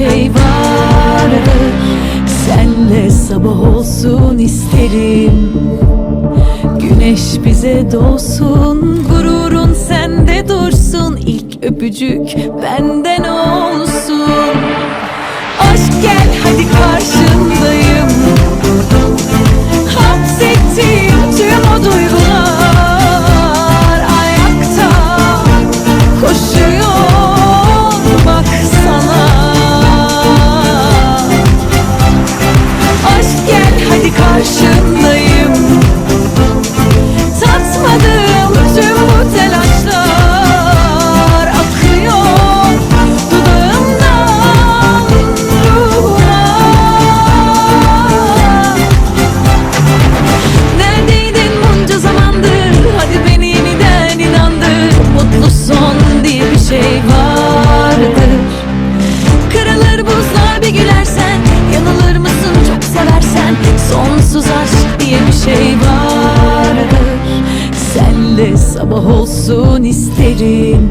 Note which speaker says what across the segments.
Speaker 1: şey vardır Senle sabah olsun isterim. Güneş bize doğsun Gururun sende dursun. İlk öpücük benden olsun. Sabah olsun isterim.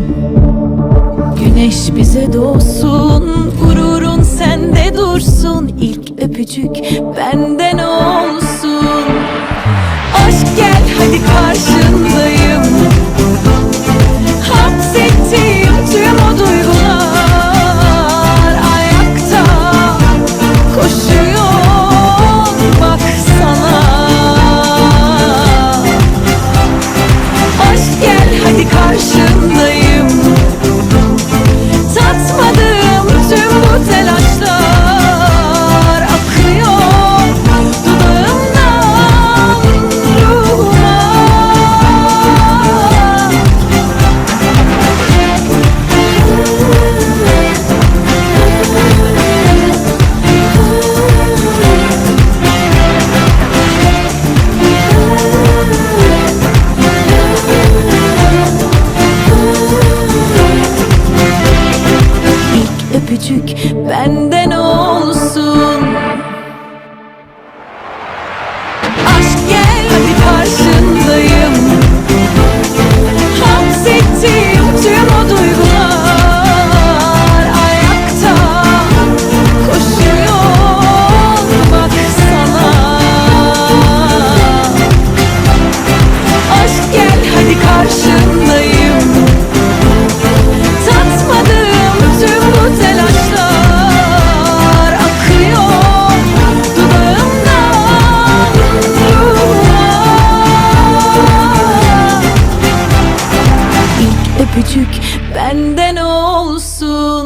Speaker 1: Güneş bize doğsun Gururun sende dursun. İlk öpücük benden olsun. Aşk gel öpücük benden olsun. küçük benden olsun.